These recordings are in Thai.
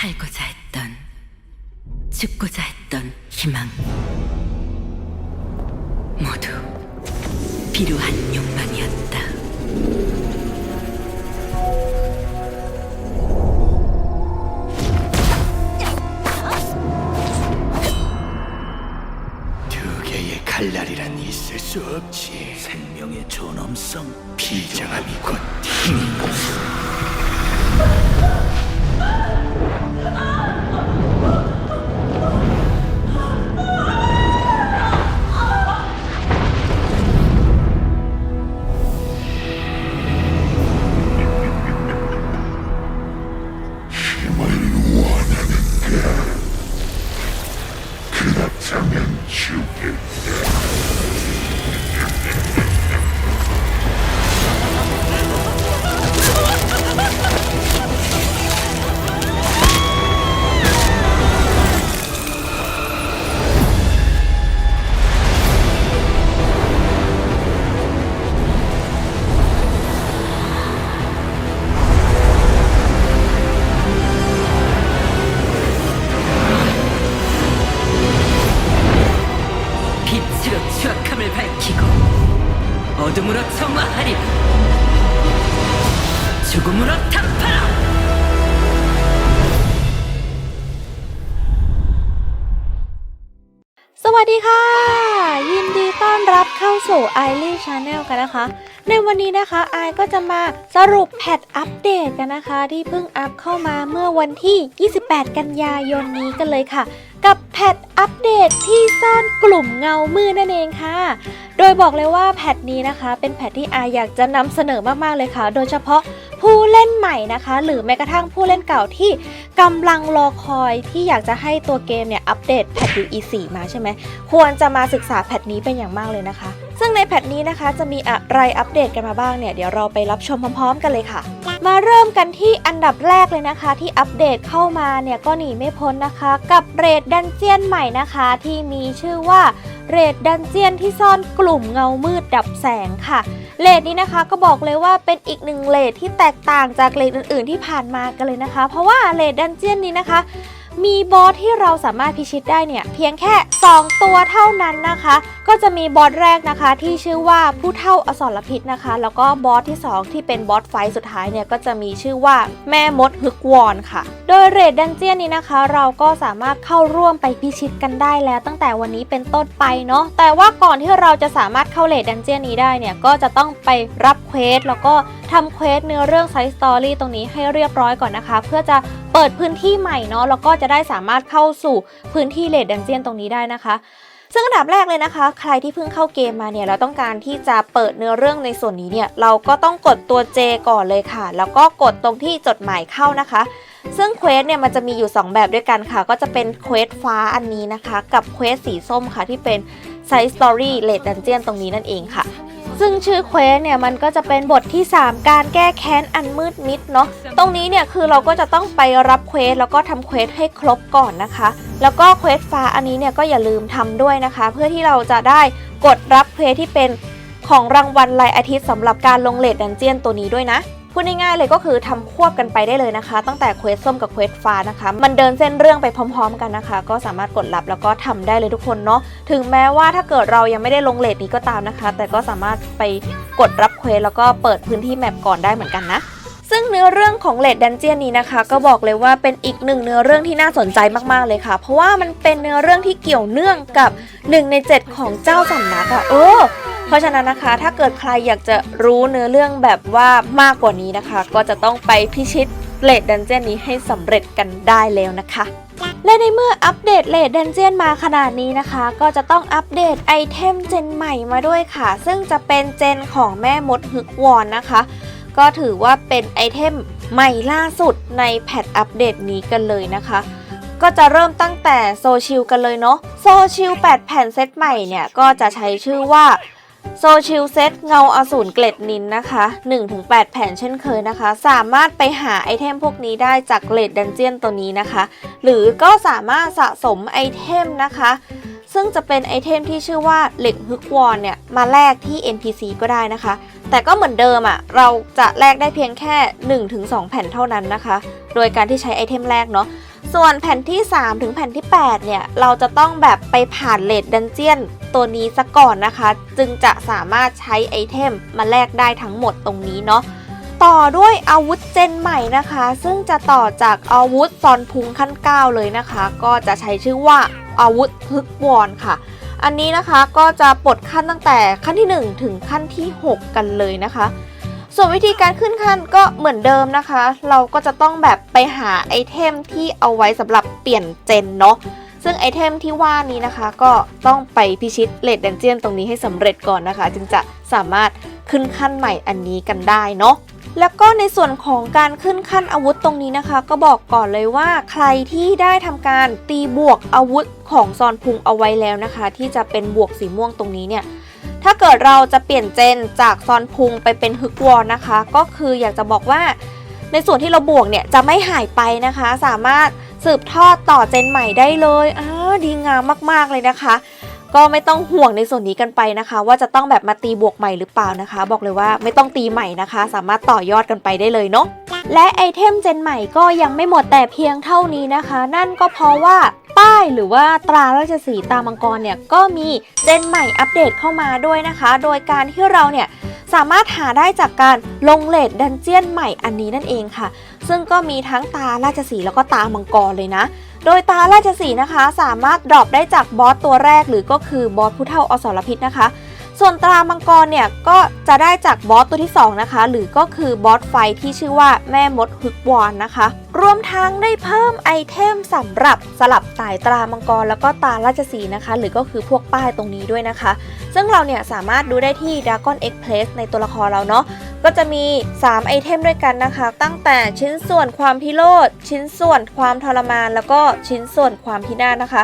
살고자 했던, 죽고자 했던 희망. 모두 비루한 욕망이었다. 두 개의 칼날이란 있을 수 없지. 생명의 존엄성, 비장함이 곧 힘이고. 죽음으로 탑하라. สวัสดีค่ะ ยินดีต้อนรับเข้าสู่ไอรีชาแนลกันนะคะ ในวันนี้นะคะไอก็จะมาสรุปแพทอัปเดตกันนะคะ ที่เพิ่งอัพเข้ามาเมื่อวันที่ 28 กันยายนนี้กันเลยค่ะ กับแพทอัปเดตที่ซ่อนกลุ่มเงามืดนั่นเองค่ะ โดยบอกเลยว่าแพทนี้นะคะ เป็นแพทที่ไออยากจะนำเสนอมากๆเลยค่ะ โดยเฉพาะผู้เล่นใหม่นะคะ หรือแม้กระทั่งผู้เล่นเก่าที่กำลังรอคอยที่อยากจะให้ตัวเกมเนี่ยอัปเดตแพท UE4 มาใช่ไหม ควรจะมาศึกษาแพทนี้เป็นอย่างมากเลยนะคะ ซึ่งในแพทนี้นะคะจะมีอะไรอัปเดตกันมาบ้างเนี่ยเดี๋ยวเราไปรับชมพร้อม ๆ กันเลยค่ะ มาเริ่มกันที่อันดับแรกเลยนะคะ ที่อัปเดตเข้ามาเนี่ยก็หนีไม่พ้นนะคะ กับเรดดันเจียนใหม่นะคะ ที่มีชื่อว่าเรดดันเจียนที่ซ่อนกลุ่มเงามืดดับแสงค่ะเลดนี้นะคะก็บอกเลยว่าเป็นอีกหนึ่งเลดที่แตกต่างจากเลดอื่นๆที่ผ่านมากันเลยนะคะ เพราะว่าเลดดันเจียนนี้นะคะ มีบอสที่เราสามารถพิชิตได้เนี่ยเพียงแค่ 2 ตัวเท่านั้นนะคะ ก็จะมีบอสแรกนะคะที่ชื่อว่าผู้เท่าอสรพิษนะคะ แล้วก็บอสที่ 2 ที่เป็นบอสไฟสุดท้ายเนี่ยก็จะมีชื่อว่าแม่มดฮึกวอนค่ะ โดยเรดดันเจียนนี้นะคะ เราก็สามารถเข้าร่วมไปพิชิตกันได้แล้วตั้งแต่วันนี้เป็นต้นไปเนาะแต่ว่าก่อนที่เราจะสามารถเข้าเรดดันเจียนนี้ได้เนี่ยก็จะต้องไปรับเควสแล้วก็ทำเควสเนื้อเรื่องไซส์สตอรี่ตรงนี้ให้เรียบร้อยก่อนนะคะ เพื่อจะ เปิดพื้นที่ใหม่เนาะแล้วก็จะได้สามารถเข้าสู่พื้นที่เลดดันเจียนตรงนี้ได้นะคะซึ่งอันดับแรกเลยนะคะ ใครที่เพิ่งเข้าเกมมาเนี่ยเราต้องการที่จะเปิดเนื้อเรื่องในส่วนนี้เนี่ยเราก็ต้องกดตัว J ก่อนเลยค่ะ แล้วก็กดตรงที่จดหมายเข้านะคะ ซึ่งเควสเนี่ยมันจะมีอยู่ 2 แบบด้วยกันค่ะ ก็จะเป็นเควสฟ้าอันนี้นะคะ กับเควสสีส้มค่ะที่เป็น Side Story Late Dungeon ตรงนี้นั่นเองค่ะ ซึ่งชื่อเควสเนี่ยมันก็จะเป็นบทที่ 3 การแก้แค้นอันมืดมิดเนาะตรงนี้เนี่ยคือเราก็จะต้องไปรับเควสแล้วก็ทำเควสให้ครบก่อนนะคะ แล้วก็เควสฟ้าอันนี้เนี่ยก็อย่าลืมทำด้วยนะคะ เพื่อที่เราจะได้กดรับเควสที่เป็นของรางวัลรายอาทิตย์สำหรับการลงเลดดันเจียนตัวนี้ด้วยนะ พูดง่ายๆเลยก็คือทำควบกันไปได้เลยนะคะ ตั้งแต่เควสส้มกับเควสฟ้านะคะ มันเดินเส้นเรื่องไปพร้อม ๆ กันนะคะ ก็สามารถกดรับแล้วก็ทำได้เลยทุกคนเนาะถึงแม้ว่าถ้าเกิดเรายังไม่ได้ลงเลทนี้ก็ตามนะคะ แต่ก็สามารถไปกดรับเควสแล้วก็เปิดพื้นที่แมปก่อนได้เหมือนกันนะซึ่งเนื้อเรื่องของเลดดันเจียนนี้นะคะ ก็บอกเลยว่าเป็นอีกหนึ่งเนื้อเรื่องที่น่าสนใจมากๆเลยค่ะ เพราะว่ามันเป็นเนื้อเรื่องที่เกี่ยวเนื่องกับ 1 ใน 7 ของเจ้าสำนักอะเออ เพราะฉะนั้นนะคะถ้าเกิดใครอยากจะรู้เนื้อเรื่องแบบว่ามากกว่านี้นะคะ ก็จะต้องไปพิชิตเลดดันเจียนนี้ให้สำเร็จกันได้แล้วนะคะและในเมื่ออัปเดตเลดดันเจียนมาขนาดนี้นะคะ ก็จะต้องอัปเดตไอเทมเจนใหม่มาด้วยค่ะ ซึ่งจะเป็นเจนของแม่มดฮึกวอนนะคะ ก็ถือว่าเป็นไอเทมใหม่ล่าสุดในแพทอัปเดตนี้กันเลยนะคะ ก็จะเริ่มตั้งแต่โซชิลกันเลยเนาะโซชิล8แผ่นเซตใหม่เนี่ย ก็จะใช้ชื่อว่า โซชิลเซตเงาอสูรเกล็ดนินนะคะ 1-8 แผ่นเช่นเคยนะคะ สามารถไปหาไอเทมพวกนี้ได้จากเลดดันเจียนตัวนี้นะคะ หรือก็สามารถสะสมไอเทมนะคะ ซึ่งจะเป็นไอเทมที่ชื่อว่าเหล็กฮึกวอนเนี่ย มาแลกที่ NPC ก็ได้นะคะ แต่ก็เหมือนเดิมอะ่ะ เราจะแลกได้เพียงแค่ 1-2 แผ่นเท่านั้นนะคะ โดยการที่ใช้ไอเทมแรกเนาะ ส่วนแผ่นที่ 3 ถึงแผ่นที่ 8 เนี่ย เราจะต้องแบบไปผ่านเลดดันเจียนตัวนี้ซะก่อนนะคะ จึงจะสามารถใช้ไอเทมมาแลกได้ทั้งหมดตรงนี้เนาะต่อด้วยอาวุธเจนใหม่นะคะ ซึ่งจะต่อจากอาวุธซอนพุงขั้น 9 เลยนะคะ ก็จะใช้ชื่อว่าอาวุธฮึกวอนค่ะ อันนี้นะคะก็จะปลดขั้นตั้งแต่ขั้นที่ 1 ถึงขั้นที่ 6 กันเลยนะคะ ส่วนวิธีการขึ้นขั้นก็เหมือนเดิมนะคะ เราก็จะต้องแบบไปหาไอเทมที่เอาไว้สำหรับเปลี่ยนเจนเนาะซึ่งไอเทมที่ว่านี้นะคะก็ต้องไปพิชิตเลดเดนเจียนตรงนี้ให้สำเร็จก่อนนะคะ จึงจะสามารถขึ้นขั้นใหม่อันนี้กันได้เนาะแล้วก็ในส่วนของการขึ้นขั้นอาวุธตรงนี้นะคะ ก็บอกก่อนเลยว่าใครที่ได้ทำการตีบวกอาวุธของซอนพุงเอาไว้แล้วนะคะ ที่จะเป็นบวกสีม่วงตรงนี้เนี่ย ถ้าเกิดเราจะเปลี่ยนเจนจากซอนพุงไปเป็นฮึกวอนนะคะ ก็คืออยากจะบอกว่าในส่วนที่เราบวกเนี่ยจะไม่หายไปนะคะ สามารถสืบทอดต่อเจนใหม่ได้เลยอ้าวดีงามมากๆเลยนะคะ ก็ไม่ต้องห่วงในส่วนนี้กันไปนะคะ ว่าจะต้องแบบมาตีบวกใหม่หรือเปล่านะคะ บอกเลยว่าไม่ต้องตีใหม่นะคะ สามารถต่อยอดกันไปได้เลยเนาะและไอเทมเจนใหม่ก็ยังไม่หมดแต่เพียงเท่านี้นะคะ นั่นก็เพราะว่าป้ายหรือว่าตราราชสีตามังกรเนี่ยก็มีเจนใหม่อัปเดตเข้ามาด้วยนะคะ โดยการที่เราเนี่ยสามารถหาได้จากการลงเลดดันเจียนใหม่อันนี้นั่นเองค่ะ ซึ่งก็มีทั้งตาราชสีแล้วก็ตามังกรเลยนะ โดยตาราชสีนะคะ สามารถดรอปได้จากบอสตัวแรกหรือก็คือบอสผู้เท่าอสรพิษนะคะ ส่วนตรามังกรเนี่ยก็จะได้จากบอสตัวที่ 2 นะคะ หรือก็คือบอสไฟที่ชื่อว่าแม่มดฮึกวอนนะคะ รวมทั้งได้เพิ่มไอเทมสำหรับสลับสายตรามังกรแล้วก็ตาราชสีนะคะ หรือก็คือพวกป้ายตรงนี้ด้วยนะคะ ซึ่งเราเนี่ยสามารถดูได้ที่ Dragon X Press ในตัวละครเราเนาะ ก็จะมี 3 ไอเทมด้วยกันนะคะ ตั้งแต่ชิ้นส่วนความพิโรธชิ้นส่วนความทรมาน แล้วก็ชิ้นส่วนความพินาศนะคะ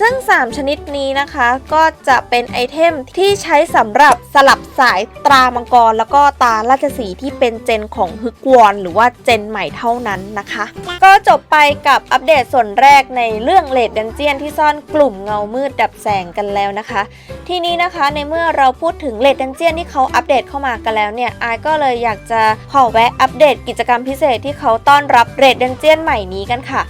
ซึ่ง 3 ชนิดนี้นะคะก็จะเป็นไอเทมที่ใช้สำหรับสลับสายตรามังกร แล้วก็ตาราชสีที่เป็นเจนของฮึกวอน หรือว่าเจนใหม่เท่านั้นนะคะ ก็จบไปกับอัปเดตส่วนแรกในเรื่องเลดดันเจียนที่ซ่อนกลุ่มเงามืดดับแสงกันแล้วนะคะ ทีนี้นะคะในเมื่อเราพูดถึงเลดดันเจียนที่เขาอัปเดตเข้ามากันแล้วเนี่ยอายก็เลยอยากจะขอแวะอัปเดตกิจกรรมพิเศษที่เขาต้อนรับเลดดันเจียนใหม่นี้กันค่ะ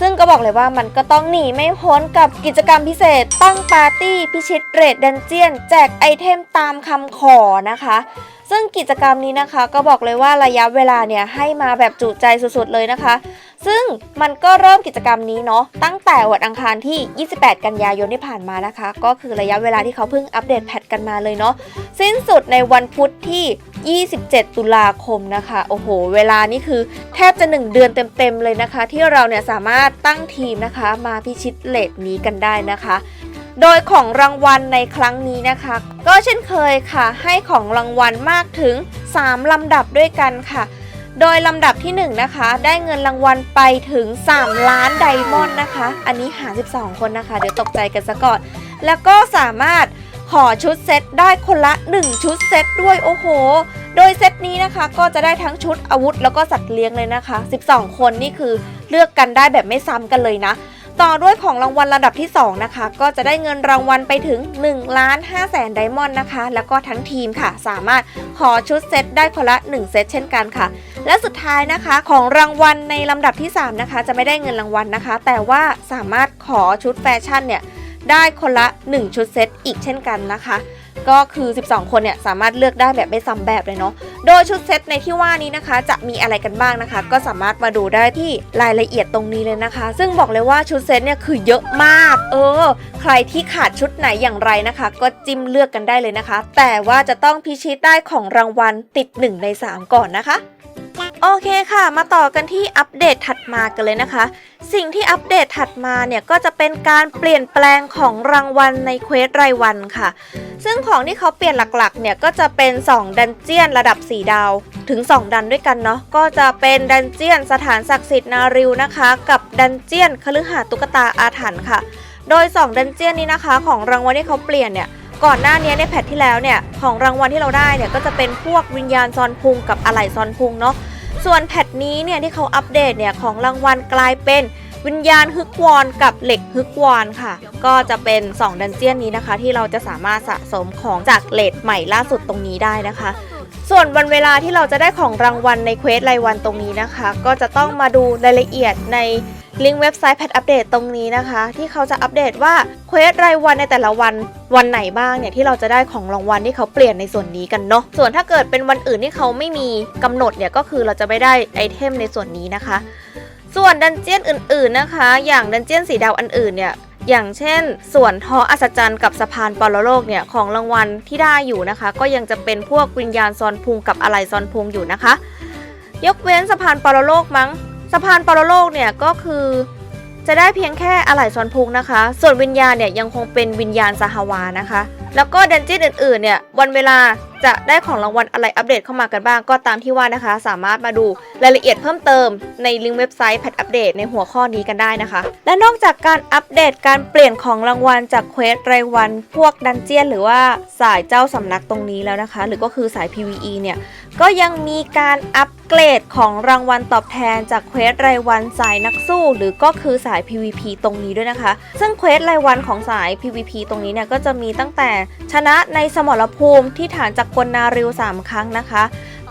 ซึ่งก็บอกเลยว่ามันก็ต้องหนีไม่พ้นกับกิจกรรมพิเศษ ตั้งปาร์ตี้พิชิตเรดดันเจียน แจกไอเทมตามคำขอนะคะ ซึ่งกิจกรรมนี้นะคะก็บอกเลยว่าระยะเวลาเนี่ยให้มาแบบจุใจสุดๆเลยนะคะ ซึ่งมันก็เริ่มกิจกรรมนี้เนาะตั้งแต่วันอังคารที่ 28 กันยายนที่ผ่านมานะคะ ก็คือระยะเวลาที่เขาเพิ่งอัปเดตแพทกันมาเลยเนาะสิ้นสุดในวันพุธที่ 27 ตุลาคมนะคะ โอ้โห เวลานี่คือแทบจะ 1 เดือนเต็ม ๆ เลยนะคะ ที่เราเนี่ยสามารถตั้งทีมนะคะ มาพิชิตเลทนี้กันได้นะคะ โดยของรางวัลในครั้งนี้นะคะ ก็เช่นเคยค่ะ ให้ของรางวัลมากถึง 3 ลำดับด้วยกันค่ะ โดยลำดับที่1นะคะ ได้เงินรางวัลไปถึง 3 ล้านไดมอนด์นะคะ อันนี้หา 12 คนนะคะ เดี๋ยวตกใจกันซะก่อน แล้วก็สามารถขอชุดเซตได้คนละ 1 ชุดเซตด้วยโอ้โห โดยเซตนี้นะคะก็จะได้ทั้งชุดอาวุธแล้วก็สัตว์เลี้ยงเลยนะคะ 12 คนนี่คือเลือกกันได้แบบไม่ซ้ำกันเลยนะ ต่อด้วยของรางวัลระดับที่ 2 นะคะ ก็จะได้เงินรางวัลไปถึง1ล้าน5แสนไดมอนด์นะคะ แล้วก็ทั้งทีมค่ะ สามารถขอชุดเซตได้คนละ 1 เซตเช่นกันค่ะ และสุดท้ายนะคะของรางวัลในลำดับที่ 3 นะคะ จะไม่ได้เงินรางวัลนะคะ แต่ว่าสามารถขอชุดแฟชั่นเนี่ยได้คนละ 1 ชุดเซตอีกเช่นกันนะคะ ก็คือ 12 คนเนี่ยสามารถเลือกได้แบบไม่ซ้ำแบบเลยเนาะ โดยชุดเซตในที่ว่านี้นะคะ จะมีอะไรกันบ้างนะคะ ก็สามารถมาดูได้ที่รายละเอียดตรงนี้เลยนะคะ ซึ่งบอกเลยว่าชุดเซตเนี่ยคือเยอะมาก เออ ใครที่ขาดชุดไหนอย่างไรนะคะ ก็จิ้มเลือกกันได้เลยนะคะ แต่ว่าจะต้องพิชิตได้ของรางวัลติด 1 ใน 3 ก่อนนะคะ โอเคค่ะ มาต่อกันที่อัปเดตถัดมากันเลยนะคะ สิ่งที่อัปเดตถัดมาเนี่ยก็จะเป็นการเปลี่ยนแปลงของรางวัลในเควสรายวันค่ะ ซึ่งของที่เขาเปลี่ยนหลักๆ เนี่ยก็จะเป็น 2 ดันเจียนระดับ 4 ดาว ถึง 2 ดันด้วยกันเนาะ ก็จะเป็นดันเจียนสถานศักดิ์สิทธิ์นาริวนะคะ กับดันเจียนคฤหาสน์ตุ๊กตาอาถรรพ์ค่ะ โดย 2 ดันเจียนนี้นะคะ ของรางวัลที่เขาเปลี่ยนเนี่ยก่อนหน้านี้ในแพทที่แล้วเนี่ยของรางวัลที่เราได้เนี่ยก็จะเป็นพวกวิญญาณซอนพุงกับอะไหล่ซอนพุงเนาะ ส่วนแพทนี้เนี่ยที่เขาอัปเดตเนี่ยของรางวัลกลายเป็นวิญญาณฮึกวอนกับเหล็กฮึกวอนค่ะ ก็จะเป็น 2 ดันเจียนนี้นะคะ ที่เราจะสามารถสะสมของจากเลดใหม่ล่าสุดตรงนี้ได้นะคะ ส่วนวันเวลาที่เราจะได้ของรางวัลในเควสรายวันตรงนี้นะคะ ก็จะต้องมาดูรายละเอียดใน ลิงก์เว็บไซต์แพทอัปเดตตรงนี้นะคะ ที่เขาจะอัปเดตว่าเควสรายวันในแต่ละวันวันไหนบ้างเนี่ยที่เราจะได้ของรางวัลที่เขาเปลี่ยนในส่วนนี้กันเนาะส่วนถ้าเกิดเป็นวันอื่นที่เขาไม่มีกำหนดเนี่ยก็คือเราจะไม่ได้ไอเทมในส่วนนี้นะคะ ส่วนดันเจียนอื่นๆนะคะ อย่างดันเจียนสีดาวอันอื่นเนี่ยอย่างเช่น ส่วนทออัศจรรย์กับสะพานปรโลกเนี่ยของรางวัลที่ได้อยู่นะคะ ก็ยังจะเป็นพวกวิญญาณซอนพุงกับอะไหล่ซอนพุงอยู่นะคะ ยกเว้นสะพานปรโลกมั้งะพานปรโลกเนี่ยก็คือจะได้เพียงแค่อะไหล่ซอนพุงนะคะ ส่วนวิญญาณเนี่ยยังคงเป็นวิญญาณสหวานะคะ แล้วก็ดันเจี้ยนอื่นๆเนี่ยวันเวลาจะได้ของรางวัลอะไรอัปเดตเข้ามากันบ้างก็ตามที่ว่านะคะ สามารถมาดูรายละเอียดเพิ่มเติมในลิงก์เว็บไซต์แพทอัปเดตในหัวข้อนี้กันได้นะคะ และนอกจากการอัปเดตการเปลี่ยนของรางวัลจากเควสรายวัน พวกดันเจียนหรือว่าสายเจ้าสำนักตรงนี้แล้วนะคะ หรือก็คือสาย PVE เนี่ย ก็ยังมีการอัปเกรดของรางวัลตอบแทนจากเควสรายวันสายนักสู้ หรือก็คือสาย PVP ตรงนี้ด้วยนะคะ ซึ่งเควสรายวันของสาย PVP ตรงนี้เนี่ยก็จะมีตั้งแต่ชนะในสมรภูมิที่ฐานจักรกลนาริว 3 ครั้งนะคะ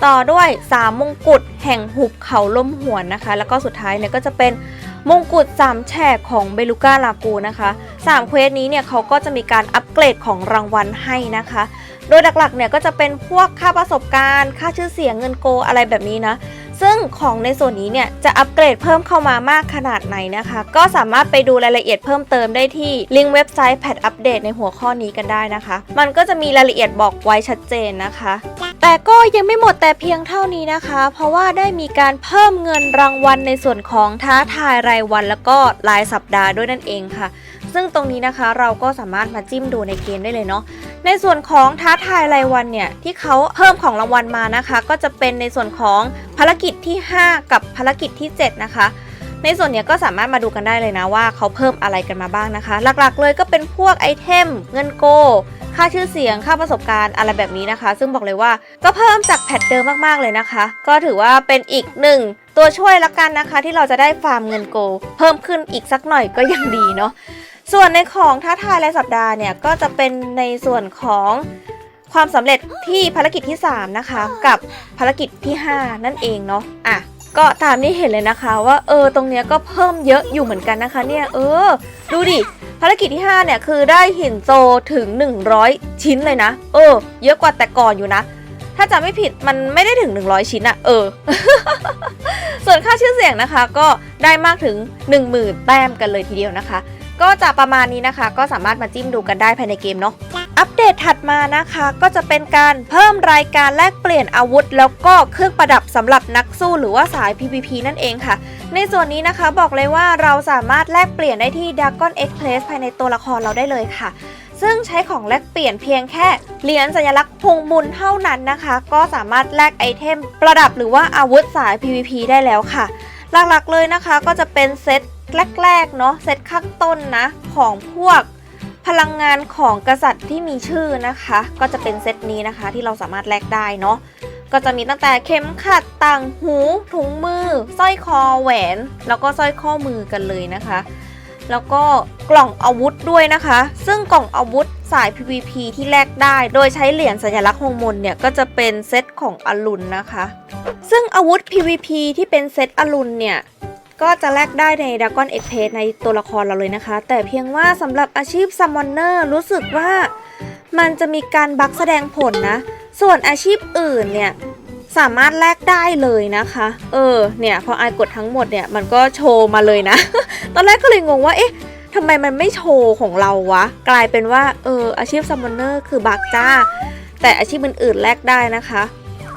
ต่อด้วย 3 มงกุฎแห่งหุบเขาล้มหวนนะคะ แล้วก็สุดท้ายเนี่ยก็จะเป็นมงกุฎ3แฉกของเบลูก้าลากูนะคะ3เควสนี้เนี่ยเขาก็จะมีการอัปเกรดของรางวัลให้นะคะ โดยหลักๆเนี่ยก็จะเป็นพวกค่าประสบการณ์ ค่าชื่อเสียงเงินโกอะไรแบบนี้นะ ซึ่งของในส่วนนี้เนี่ยจะอัปเกรดเพิ่มเข้ามามากขนาดไหนนะคะ ก็สามารถไปดูรายละเอียดเพิ่มเติมได้ที่ลิงก์เว็บไซต์แพทอัปเดตในหัวข้อนี้กันได้นะคะ มันก็จะมีรายละเอียดบอกไว้ชัดเจนนะคะ แต่ก็ยังไม่หมดแต่เพียงเท่านี้นะคะ เพราะว่าได้มีการเพิ่มเงินรางวัลในส่วนของท้าทายรายวันแล้วก็รายสัปดาห์ด้วยนั่นเองค่ะ ซึ่งตรงนี้นะคะเราก็สามารถมาจิ้มดูในเกมได้เลยเนาะในส่วนของท้าทายรายวันเนี่ยที่เขาเพิ่มของรางวัลมานะคะ ก็จะเป็นในส่วนของภารกิจที่ 5 กับภารกิจที่ 7 นะคะ ในส่วนเนี้ยก็สามารถมาดูกันได้เลยนะว่าเขาเพิ่มอะไรกันมาบ้างนะคะ หลักๆ เลยก็เป็นพวกไอเทมเงินโกค่าชื่อเสียง ค่าประสบการณ์อะไรแบบนี้นะคะ ซึ่งบอกเลยว่าก็เพิ่มจากแพทเดิมมากๆเลยนะคะ ก็ถือว่าเป็นอีกหนึ่งตัวช่วยละกันนะคะ ที่เราจะได้ฟาร์มเงินโก เพิ่มขึ้นอีกสักหน่อยก็ยังดีเนาะ ส่วนในของท้าทายรายสัปดาห์เนี่ยก็จะเป็นในส่วนของความสำเร็จที่ภารกิจที่ 3 นะคะ กับภารกิจที่ 5 นั่นเองเนาะอะก็ตามที่เห็นเลยนะคะว่าเออตรงเนี้ยก็เพิ่มเยอะอยู่เหมือนกันนะคะเนี่ยเออ ดูดิภารกิจที่ 5 เนี่ยคือได้หินโซถึง 100 ชิ้นเลยนะ เออ เยอะกว่าแต่ก่อนอยู่นะ ถ้าจำไม่ผิดมันไม่ได้ถึง 100 ชิ้นอะเออ ส่วนค่าชื่อเสียงนะคะ ก็ได้มากถึง 10,000 แต้มกันเลยทีเดียวนะคะ ก็จะประมาณนี้นะคะ ก็สามารถมาจิ้มดูกันได้ภายในเกมเนาะอัปเดตถัดมานะคะก็จะเป็นการเพิ่มรายการแลกเปลี่ยนอาวุธ แล้วก็เครื่องประดับสำหรับนักสู้หรือว่าสาย PVP นั่นเองค่ะ ในส่วนนี้นะคะบอกเลยว่าเราสามารถแลกเปลี่ยนได้ที่ Dragon Express ภายในตัวละครเราได้เลยค่ะ ซึ่งใช้ของแลกเปลี่ยนเพียงแค่เหรียญสัญลักษณ์พุงบุญเท่านั้นนะคะ ก็สามารถแลกไอเทม ประดับหรือว่าอาวุธสาย PVP ได้แล้วค่ะ หลักๆเลยนะคะก็จะเป็นเซต แรกๆเนาะเซตข้างต้นนะของพวกพลังงานของกษัตริย์ที่มีชื่อนะคะ ก็จะเป็นเซตนี้นะคะที่เราสามารถแลกได้เนาะก็จะมีตั้งแต่เข็มขัดต่างหูถุงมือสร้อยคอแหวน แล้วก็สร้อยข้อมือกันเลยนะคะ แล้วก็กล่องอาวุธด้วยนะคะ ซึ่งกล่องอาวุธสาย PVP ที่แลกได้ โดยใช้เหรียญสัญลักษณ์ฮงมนเนี่ยก็จะเป็นเซตของอรุณนะคะ ซึ่งอาวุธ PVP ที่เป็นเซตอรุณเนี่ย ก็จะแลกได้ใน Dragon e x p r e s s ในตัวละครเราเลยนะคะ แต่เพียงว่าสำหรับอาชีพ Summoner รู้สึกว่ามันจะมีการบักแสดงผลนะ ส่วนอาชีพอื่นเนี่ยสามารถแลกได้เลยนะคะ เออ เนี่ยพอไอกดทั้งหมดเนี่ยมันก็โชว์มาเลยนะ ตอนแรกก็เลยงงว่า เอ๊ะทำไมมันไม่โชว์ของเราวะ กลายเป็นว่า เออ อาชีพ Summoner คือบักจ้า แต่อาชีพอื่นๆแลกได้นะคะ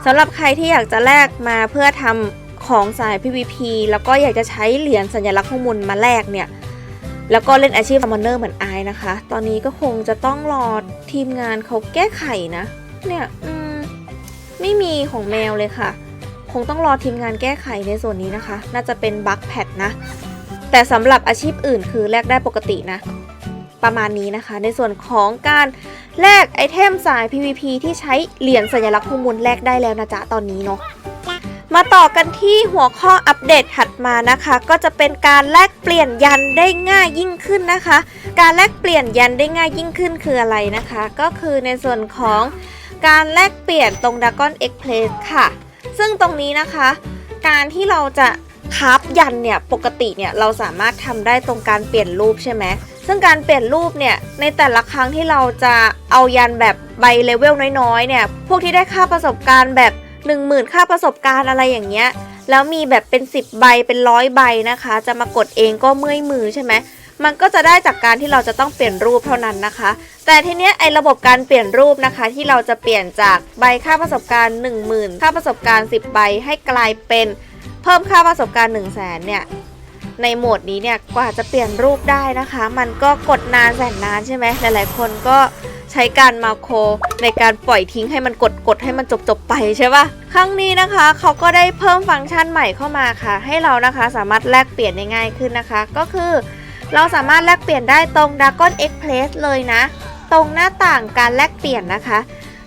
สำหรับใครที่อยากจะแลกมาเพื่อทำ ของสาย PVP แล้วก็อยากจะใช้เหรียญสัญลักษณ์ข้อมูลมาแลกเนี่ย แล้วก็เล่นอาชีพ Summoner เหมือนไอายนะคะ ตอนนี้ก็คงจะต้องรอทีมงานเขาแก้ไขนะ เนี่ยอืมไม่มีของแมวเลยค่ะ คงต้องรอทีมงานแก้ไขในส่วนนี้นะคะ น่าจะเป็นบั๊กแพดนะ แต่สำหรับอาชีพอื่นคือแลกได้ปกตินะ ประมาณนี้นะคะ ในส่วนของการแลกไอเทมสาย PVP ที่ใช้เหรียญสัญลักษณ์ข้อมูลแลกได้แล้วนะจ๊ะตอนนี้เนาะ มาต่อกันที่หัวข้ออัปเดตถัดมานะคะ ก็จะเป็นการแลกเปลี่ยนยันได้ง่ายยิ่งขึ้นนะคะ การแลกเปลี่ยนยันได้ง่ายยิ่งขึ้นคืออะไรนะคะ ก็คือในส่วนของการแลกเปลี่ยนตรง Dragon Express ค่ะ ซึ่งตรงนี้นะคะ การที่เราจะคราฟยันเนี่ยปกติเนี่ยเราสามารถทำได้ตรงการเปลี่ยนรูปใช่ไหมซึ่งการเปลี่ยนรูปเนี่ยในแต่ละครั้งที่เราจะเอายันแบบใบเลเวลน้อยๆเนี่ยพวกที่ได้ค่าประสบการณ์แบบ 10,000 ค่าประสบการณ์อะไรอย่างเงี้ย แล้วมีแบบเป็น 10 ใบเป็นร้อยใบนะคะ จะมากดเองก็เมื่อยมือใช่ไหมมันก็จะได้จากการที่เราจะต้องเปลี่ยนรูปเท่านั้นนะคะ แต่ทีเนี้ยไอ้ระบบการเปลี่ยนรูปนะคะ ที่เราจะเปลี่ยนจากใบค่าประสบการณ์ 10,000 ค่าประสบการณ์ 10 ใบให้กลายเป็นเพิ่มค่าประสบการณ์ 1 0 0 0 0แสนเนี่ยในโหมดนี้เนี่ยกว่าจะเปลี่ยนรูปได้นะคะ มันก็กดนานแสนนานใช่ไหมหลายๆคนก็ ช้การมาโครในการปล่อยทิ้งให้มันกดกดให้มันจบจบๆไปใช่ปะครั้งนี้นะคะเขาก็ได้เพิ่มฟังก์ชันใหม่เข้ามาค่ะ ให้เรานะคะสามารถแลกเปลี่ยนได้ง่ายขึ้นนะคะ ก็คือ เราสามารถแลกเปลี่ยนได้ตรง Dragon Express เลยนะ ตรงหน้าต่างการแลกเปลี่ยนนะคะ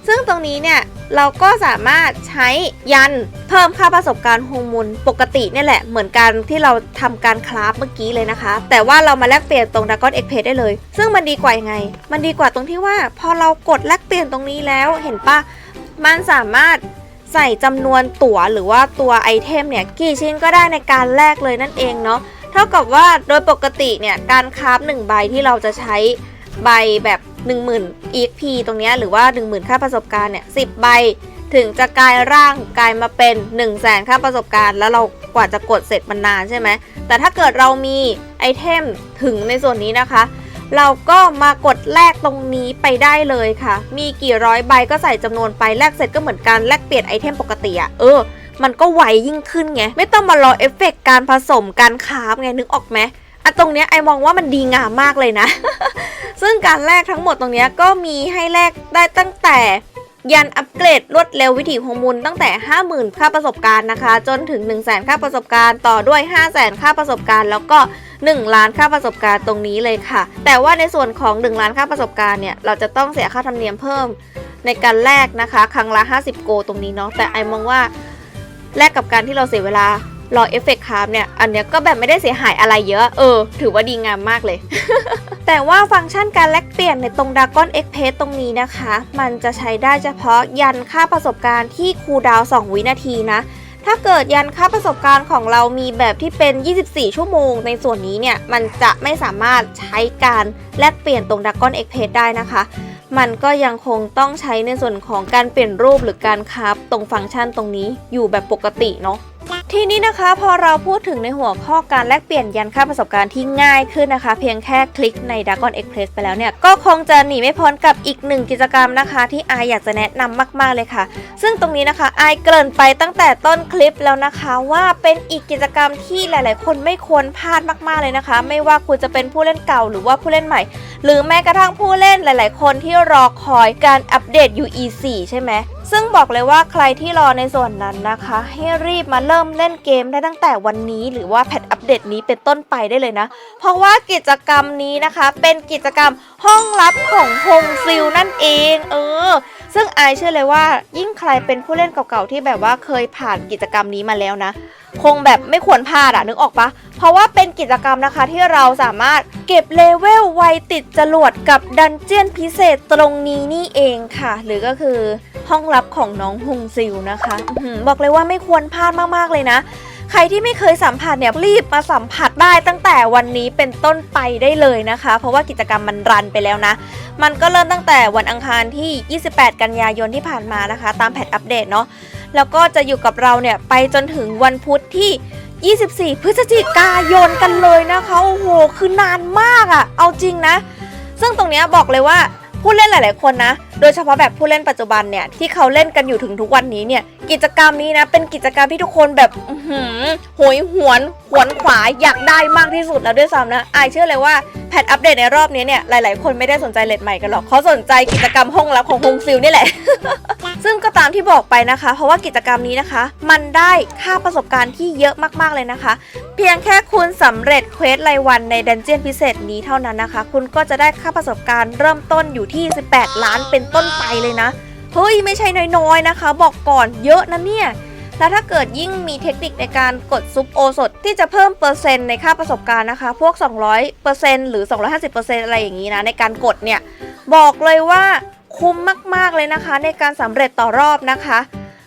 ซึ่งตรงนี้เนี่ยเราก็สามารถใช้ยันเพิ่มค่าประสบการณ์โมูลปกติเนี่ยแหละ เหมือนกันที่เราทำการคราฟเมื่อกี้เลยนะคะ แต่ว่าเรามาแลกเปลี่ยนตรง Dragon Express ได้เลย ซึ่งมันดีกว่ายังไง มันดีกว่าตรงที่ว่า พอเรากดแลกเปลี่ยนตรงนี้แล้วเห็นปะมันสามารถใส่จำนวนตั๋วหรือว่าตัวไอเทมเนี่ยกี่ชิ้นก็ได้ในการแลกเลยนั่นเองเนาะเท่ากับว่าโดยปกติเนี่ยการคราฟ1ใบที่เราจะใช้ใบแบบ 10,000 EXP ตรงนี้หรือว่า 10,000 ค่าประสบการณ์เนี่ย10 ใบ ถึงจะกลายร่างกลายมาเป็น 1 0 0 0 0แสนค่าประสบการณ์ แล้วเรากว่าจะกดเสร็จมันนานใช่ไหม แต่ถ้าเกิดเรามีไอเทมถึงในส่วนนี้นะคะ เราก็มากดแลกตรงนี้ไปได้เลยค่ะ มีกี่ร้อยใบก็ใส่จำนวนไปแลกเสร็จก็เหมือนกันแลกเปลี่ยนไอเทมปกติอะเออมันก็ไวยิ่งขึ้นไง ไม่ต้องมารอเอฟเฟกต์การผสมการคราฟไงนึกออกไหม อะตรงเนี้ยไอมองว่ามันดีงามมากเลยนะ ซึ่งการแลกทั้งหมดตรงเนี้ยก็มีให้แลกได้ตั้งแต่ยันอัปเกรดรวดเร็ววิถีของมูลตั้งแต่ 50,000 ค่าประสบการณ์นะคะ จนถึง 1 0 0 0 0แค่าประสบการณ์ต่อด้วย 5 0 0 0 0 0ค่าประสบการณ์ แล้วก็ 1 ล้านค่าประสบการณ์ตรงนี้เลยค่ะ แต่ว่าในส่วนของ 1 ล้านค่าประสบการณ์เนี่ย เราจะต้องเสียค่าธรรมเนียมเพิ่มในการแลกนะคะ ครั้งละ 50 โกตรงนี้เนาะแต่ไอมองว่าแลกกับการที่เราเสียเวลา รอเอฟเฟกต์คราฟเนี่ย อันเนี้ยก็แบบไม่ได้เสียหายอะไรเยอะ เออ ถือว่าดีงามมากเลย แต่ว่าฟังก์ชันการแลกเปลี่ยนในตรง Dragon Express ตรงนี้นะคะ มันจะใช้ได้เฉพาะยันค่าประสบการณ์ที่คูลดาวน์2วินาทีนะถ้าเกิดยันค่าประสบการณ์ของเรามีแบบที่เป็น 24 ชั่วโมง ในส่วนนี้เนี่ย มันจะไม่สามารถใช้การแลกเปลี่ยนตรง Dragon Express ได้นะคะ มันก็ยังคงต้องใช้ในส่วนของการเปลี่ยนรูปหรือการคราฟตรงฟังก์ชันตรงนี้อยู่แบบปกติเนาะ ทีนี้นะคะพอเราพูดถึงในหัวข้อการแลกเปลี่ยนยันค่าประสบการณ์ที่ง่ายขึ้นนะคะ เพียงแค่คลิกใน Dragon Express ไปแล้วเนี่ย ก็คงจะหนีไม่พ้นกับอีกหนึ่งกิจกรรมนะคะ ที่อายอยากจะแนะนำมากๆเลยค่ะ ซึ่งตรงนี้นะคะอายเกริ่นไปตั้งแต่ต้นคลิปแล้วนะคะว่าเป็นอีกกิจกรรมที่หลาย ๆ คนไม่ควรพลาดมากๆเลยนะคะ ไม่ว่าคุณจะเป็นผู้เล่นเก่าหรือว่าผู้เล่นใหม่ หรือแม้กระทั่งผู้เล่นหลาย ๆ คนที่รอคอยการอัปเดต UE4 ใช่ไหม ซึ่งบอกเลยว่าใครที่รอในส่วนนั้นนะคะ ให้รีบมาเริ่มเล่นเกมได้ตั้งแต่วันนี้ หรือว่าแพทอัปเดตนี้เป็นต้นไปได้เลยนะ เพราะว่ากิจกรรมนี้นะคะ เป็นกิจกรรมห้องลับของฮงซิลนั่นเอง เออ ซึ่งไอายเชื่อเลยว่า ยิ่งใครเป็นผู้เล่นเก่าๆที่แบบว่าเคยผ่านกิจกรรมนี้มาแล้วนะคงแบบไม่ควรพลาดอะนึกออกปะเพราะว่าเป็นกิจกรรมนะคะที่เราสามารถเก็บเลเวลไวติดจรวดกับดันเจียนพิเศษตรงนี้นี่เองค่ะ หรือก็คือห้องลับของน้องฮงซิลนะคะอื้อหือบอกเลยว่าไม่ควรพลาดมากๆเลยนะ ใครที่ไม่เคยสัมผัสเนี่ยรีบมาสัมผัสได้ตั้งแต่วันนี้เป็นต้นไปได้เลยนะคะ เพราะว่ากิจกรรมมันรันไปแล้วนะ มันก็เริ่มตั้งแต่วันอังคารที่ 28 กันยายนที่ผ่านมานะคะ ตามแพทอัปเดตเนาะ แล้วก็จะอยู่กับเราเนี่ยไปจนถึงวันพุธที่ 24 พฤศจิกายนกันเลยนะคะ โอ้โห คือนานมากอะ่ะ เอาจริงนะ ซึ่งตรงเนี้ยบอกเลยว่าผู้เล่นหลาย ๆ คนนะ โดยเฉพาะแบบผู้เล่นปัจจุบันเนี่ยที่เขาเล่นกันอยู่ถึงทุกวันนี้เนี่ยกิจกรรมนี้นะเป็นกิจกรรมที่ทุกคนแบบอื้อหือโหยหวนหวนขวาอยากได้มากที่สุดแล้วด้วยซ้ำนะอายเชื่อเลยว่าแพทอัปเดตในรอบนี้เนี่ยหลาย ๆ คนไม่ได้สนใจเลดใหม่กันหรอกเขาสนใจกิจกรรมห้องลับของฮงซิลนี่แหละ ซึ่งก็ตามที่บอกไปนะคะ เพราะว่ากิจกรรมนี้นะคะ มันได้ค่าประสบการณ์ที่เยอะมาก ๆ เลยนะคะ เพียงแค่คุณสำเร็จเควสรายวันในดันเจียนพิเศษนี้เท่านั้นนะคะ คุณก็จะได้ค่าประสบการณ์เริ่มต้นอยู่ที่ 18 ล้านเป็นต้นไปเลยนะ เฮ้ยไม่ใช่น้อยๆนะคะ บอกก่อนเยอะนะเนี่ย แล้วถ้าเกิดยิ่งมีเทคนิคในการกดซุปโอสดที่จะเพิ่มเปอร์เซ็นต์ในค่าประสบการณ์นะคะ พวก 200%หรือ 250%อะไรอย่างนี้นะ ในการกดเนี่ย บอกเลยว่าคุ้มมากๆเลยนะคะ ในการสำเร็จต่อรอบนะคะ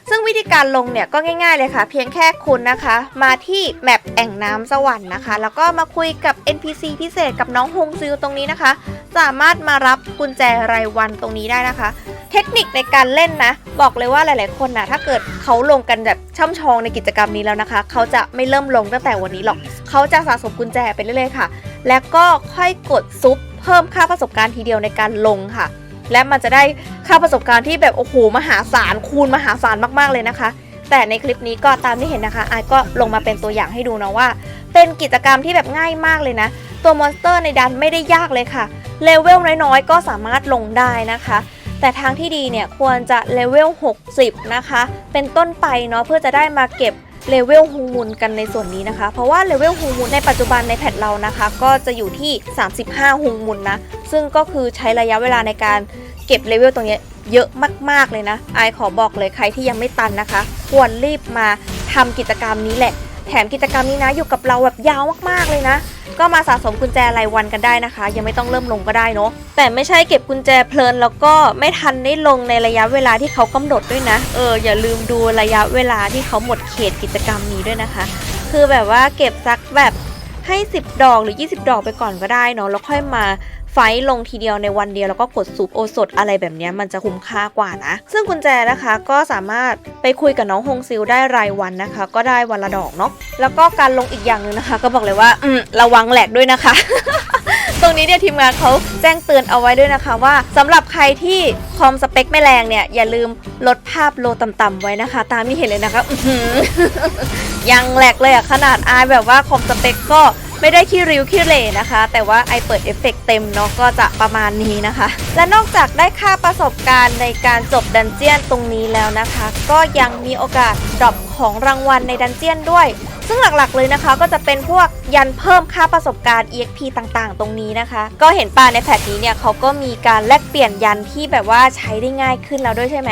ซึ่งวิธีการลงเนี่ยก็ง่าย ๆเลยค่ะ เพียงแค่คุณนะคะ มาที่แมปแอ่งน้ำสวรรค์นะคะ แล้วก็มาคุยกับ NPC พิเศษกับน้องฮงซิลตรงนี้นะคะ สามารถมารับกุญแจรายวันตรงนี้ได้นะคะ เทคนิคในการเล่นนะ บอกเลยว่าหลาย ๆ คนนะถ้าเกิดเขาลงกันแบบช่ำชองในกิจกรรมนี้แล้วนะคะ เขาจะไม่เริ่มลงตั้งแต่วันนี้หรอก เขาจะสะสมกุญแจไปเรื่อยๆค่ะ แล้วก็ค่อยกดซุปเพิ่มค่าประสบการณ์ทีเดียวในการลงค่ะ และมันจะได้ค่าประสบการณ์ที่แบบโอ้โหมหาศาลคูณมหาศาลมากๆเลยนะคะ แต่ในคลิปนี้ก็ตามที่เห็นนะคะไอก็ลงมาเป็นตัวอย่างให้ดูนะว่า เป็นกิจกรรมที่แบบง่ายมากเลยนะ ตัวมอนสเตอร์ในดันไม่ได้ยากเลยค่ะเลเวลน้อยๆ ก็สามารถลงได้นะคะแต่ทางที่ดีเนี่ยควรจะเลเวล 60 นะคะ เป็นต้นไปเนาะเพื่อจะได้มาเก็บ เลเวลฮูมูลกันในส่วนนี้นะคะ เพราะว่าเลเวลฮูมูลในปัจจุบันในแพทเรานะคะ ก็จะอยู่ที่ 35ฮูมูลนะ ซึ่งก็คือใช้ระยะเวลาในการเก็บเลเวลตรงนี้เยอะมาก ๆ เลยนะไอขอบอกเลยใครที่ยังไม่ตันนะคะ ควรรีบมาทำกิจกรรมนี้แหละ แถมกิจกรรมนี้นะอยู่กับเราแบบยาวมากๆเลยนะ ก็มาสะสมกุญแจรายวันกันได้นะคะ ยังไม่ต้องเริ่มลงก็ได้เนาะแต่ไม่ใช่เก็บกุญแจเพลินแล้วก็ไม่ทันได้ลงในระยะเวลาที่เขากำหนดด้วยนะ เอออย่าลืมดูระยะเวลาที่เขาหมดเขตกิจกรรมนี้ด้วยนะคะ คือแบบว่าเก็บสักแบบให้ 10 ดอกหรือ 20 ดอกไปก่อนก็ได้เนาะแล้วค่อยมา ไฟลงทีเดียวในวันเดียวแล้วก็กดสูบโอสดอะไรแบบนี้มันจะคุ้มค่ากว่านะ ซึ่งกุญแจนะคะก็สามารถไปคุยกับน้องฮงซิลได้รายวันนะคะ ก็ได้วันละดอกเนาะแล้วก็การลงอีกอย่างหนึ่งนะคะ ก็บอกเลยว่าอืมระวังแหลกด้วยนะคะ ตรงนี้เนี่ยทีมงานเขาแจ้งเตือนเอาไว้ด้วยนะคะว่าสำหรับใครที่คอมสเปคไม่แรงเนี่ยอย่าลืมลดภาพโลต่ำๆไว้นะคะ ตามที่เห็นเลยนะคะยังแหลกเลยอะขนาดอายแบบว่าคอมสเปคก็ ไม่ได้ขี้ริ้วขี้เหร่นะคะ แต่ว่าไอเปิดเอฟเฟกต์เต็มเนาะก็จะประมาณนี้นะคะ และนอกจากได้ค่าประสบการณ์ในการจบดันเจียนตรงนี้แล้วนะคะ ก็ยังมีโอกาสดรอปของรางวัลในดันเจียนด้วย ซึ่งหลักๆเลยนะคะ ก็จะเป็นพวกยันเพิ่มค่าประสบการณ์ EXP ต่างๆ ตรงนี้นะคะ ก็เห็นป่าในแพทนี้เนี่ยเขาก็มีการแลกเปลี่ยนยันที่แบบว่าใช้ได้ง่ายขึ้นแล้วด้วยใช่ไหม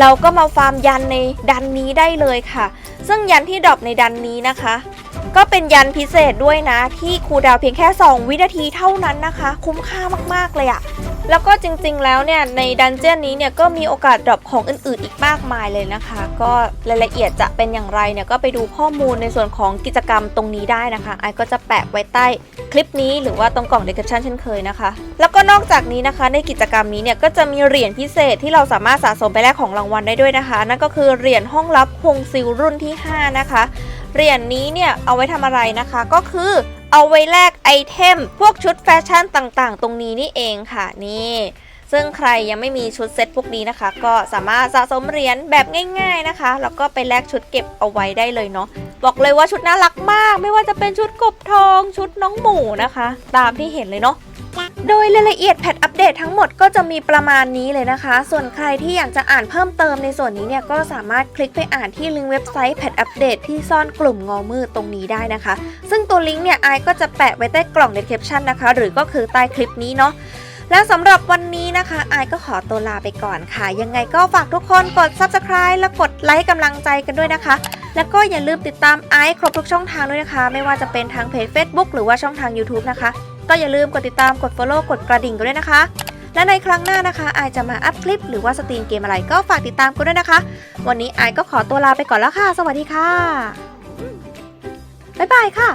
เราก็มาฟาร์มยันในดันนี้ได้เลยค่ะ ซึ่งยันที่ดรอปในดันนี้นะคะ ก็เป็นยันพิเศษด้วยนะ ที่คูดาวเพียงแค่ 2 วินาทีเท่านั้นนะคะ คุ้มค่ามากๆเลยอะแล้วก็จริงๆแล้วเนี่ย ในดันเจี้ยนนี้เนี่ย ก็มีโอกาสดรอปของอื่นๆอีกมากมายเลยนะคะ ก็รายละเอียดจะเป็นอย่างไรเนี่ย ก็ไปดูข้อมูลในส่วนของกิจกรรมตรงนี้ได้นะคะไอก็จะแปะไว้ใต้คลิปนี้หรือว่าตรงกล่อง description เช่นเคยนะคะ แล้วก็นอกจากนี้นะคะ ในกิจกรรมนี้เนี่ย ก็จะมีเหรียญพิเศษที่เราสามารถสะสมไปแลกของรางวัลได้ด้วยนะคะ นั่นก็คือเหรียญห้องลับฮงซิลรุ่นที่ 5 นะคะ เหรียญนี้เนี่ยเอาไว้ทำอะไรนะคะ ก็คือเอาไว้แลกไอเทม พวกชุดแฟชั่นต่างๆ ตรงนี้นี่เองค่ะนี่ซึ่งใครยังไม่มีชุดเซ็ตพวกนี้นะคะ ก็สามารถสะสมเหรียญแบบง่าย ๆนะคะ แล้วก็ไปแลกชุดเก็บเอาไว้ได้เลยเนาะบอกเลยว่าชุดน่ารักมาก ไม่ว่าจะเป็นชุดกบทองชุดน้องหมูนะคะ ตามที่เห็นเลยเนาะ โดยรายละเอียดแพทอัปเดตทั้งหมดก็จะมีประมาณนี้เลยนะคะ ส่วนใครที่อยากจะอ่านเพิ่มเติมในส่วนนี้เนี่ยก็สามารถคลิกไปอ่านที่ลิงก์เว็บไซต์แพทอัปเดตที่ซ่อนกลุ่มงอมืดตรงนี้ได้นะคะ ซึ่งตัวลิงก์เนี่ยไอก็จะแปะไว้ใต้กล่อง description นะคะ หรือก็คือใต้คลิปนี้เนาะและสำหรับวันนี้นะคะไอก็ขอตัวลาไปก่อนค่ะ ยังไงก็ฝากทุกคนกด subscribe และกดไลค์กำลังใจกันด้วยนะคะแล้วก็อย่าลืมติดตามไอซ์ครบทุกช่องทางด้วยนะคะ ไม่ว่าจะเป็นทางเพจ Facebook หรือว่าช่องทาง YouTube นะคะ ก็อย่าลืมกดติดตามกด Follow กดกระดิ่งกันด้วยนะคะ และในครั้งหน้านะคะไอายจะมาอัพคลิป หรือว่าสตรีมเกมอะไรก็ฝากติดตามกันด้วยนะคะ วันนี้ไอายก็ขอตัวลาไปก่อนแล้วค่ะ สวัสดีค่ะบ๊ายบายค่ะ